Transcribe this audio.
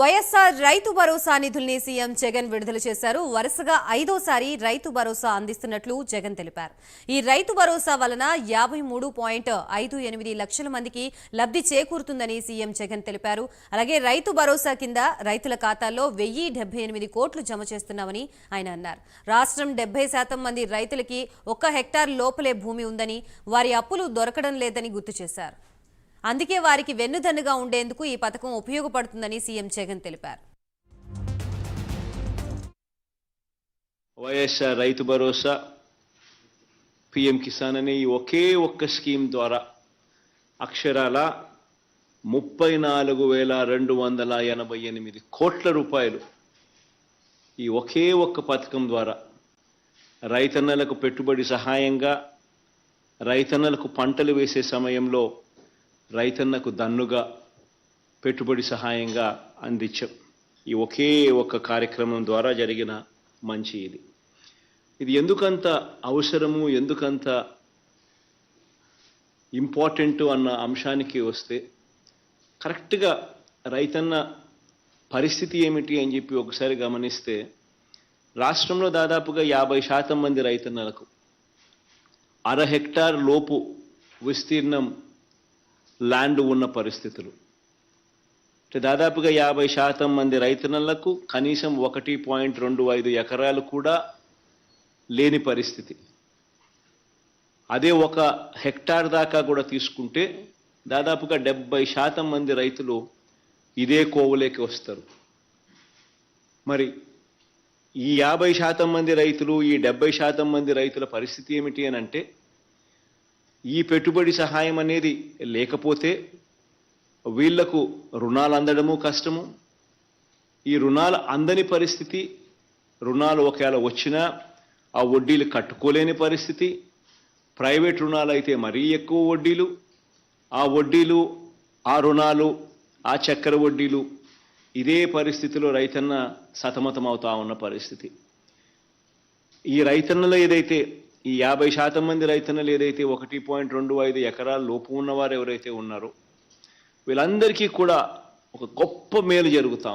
వైఎస్ఆర్ రైతు భరోసా నిధుల్ని సీఎం జగన్ విడుదల చేశారు. వరుసగా ఐదోసారి రైతు భరోసా అందిస్తున్నట్లు జగన్ తెలిపారు. ఈ రైతు భరోసా వలన యాభై మూడు పాయింట్ ఐదు ఎనిమిది లక్షల మందికి లబ్ధి చేకూరుతుందని సీఎం జగన్ తెలిపారు. అలాగే రైతు భరోసా కింద రైతుల ఖాతాల్లో వెయ్యి డెబ్బై ఎనిమిది కోట్లు జమ చేస్తున్నామని ఆయన అన్నారు. రాష్ట్రం డెబ్బై శాతం మంది రైతులకి ఒక్క హెక్టార్ లోపలే భూమి ఉందని వారి అప్పులు దొరకడం లేదని గుర్తు చేశారు. అందుకే వారికి వెన్నుదన్నుగా ఉండేందుకు ఈ పథకం ఉపయోగపడుతుందని సీఎం జగన్ తెలిపారు. వైఎస్ఆర్ రైతు భరోసా పిఎం కిసాన్ అనే ఈ ఒకే ఒక్క స్కీమ్ ద్వారా అక్షరాల ముప్పై నాలుగు వేల రెండు వందల ఎనభై ఎనిమిది కోట్ల రూపాయలు ఈ ఒకే ఒక్క పథకం ద్వారా రైతన్నలకు పెట్టుబడి సహాయంగా రైతన్నలకు పంటలు వేసే సమయంలో రైతన్నకు దన్నుగా పెట్టుబడి సహాయంగా అందించాం ఈ ఒకే ఒక కార్యక్రమం ద్వారా జరిగిన మంచి ఇది. ఇది ఎందుకంత అవసరము ఎందుకంత ఇంపార్టెంట్ అన్న అంశానికి వస్తే కరెక్ట్గా రైతన్న పరిస్థితి ఏమిటి అని చెప్పి ఒకసారి గమనిస్తే రాష్ట్రంలో దాదాపుగా యాభై శాతం మంది రైతన్నలకు అర హెక్టార్ లోపు విస్తీర్ణం ల్యాండ్ ఉన్న పరిస్థితులు. అంటే దాదాపుగా యాభై శాతం మంది రైతన్నలకు కనీసం ఒకటి పాయింట్ రెండు ఐదు ఎకరాలు కూడా లేని పరిస్థితి. అదే ఒక హెక్టార్ దాకా కూడా తీసుకుంటే దాదాపుగా డెబ్బై శాతం మంది రైతులు ఇదే కోవులేకి వస్తారు. మరి ఈ యాభై శాతం మంది రైతులు ఈ డెబ్బై శాతం మంది రైతుల పరిస్థితి ఏమిటి అని అంటే ఈ పెట్టుబడి సహాయం అనేది లేకపోతే వీళ్ళకు రుణాలు అందడము కష్టము. ఈ రుణాలు అందని పరిస్థితి రుణాలు ఒకవేళ వచ్చినా ఆ వడ్డీలు కట్టుకోలేని పరిస్థితి ప్రైవేట్ రుణాలు అయితే మరీ ఎక్కువ వడ్డీలు ఆ వడ్డీలు ఆ రుణాలు ఆ చక్కెర వడ్డీలు ఇదే పరిస్థితిలో రైతన్న సతమతమవుతా ఉన్న పరిస్థితి. ఈ రైతన్నలో ఏదైతే ఈ యాభై శాతం మంది రైతన్నలు ఏదైతే ఒకటి పాయింట్ రెండు ఐదు ఎకరాల లోపు ఉన్నవారు ఎవరైతే ఉన్నారో వీళ్ళందరికీ కూడా ఒక గొప్ప మేలు జరుగుతాం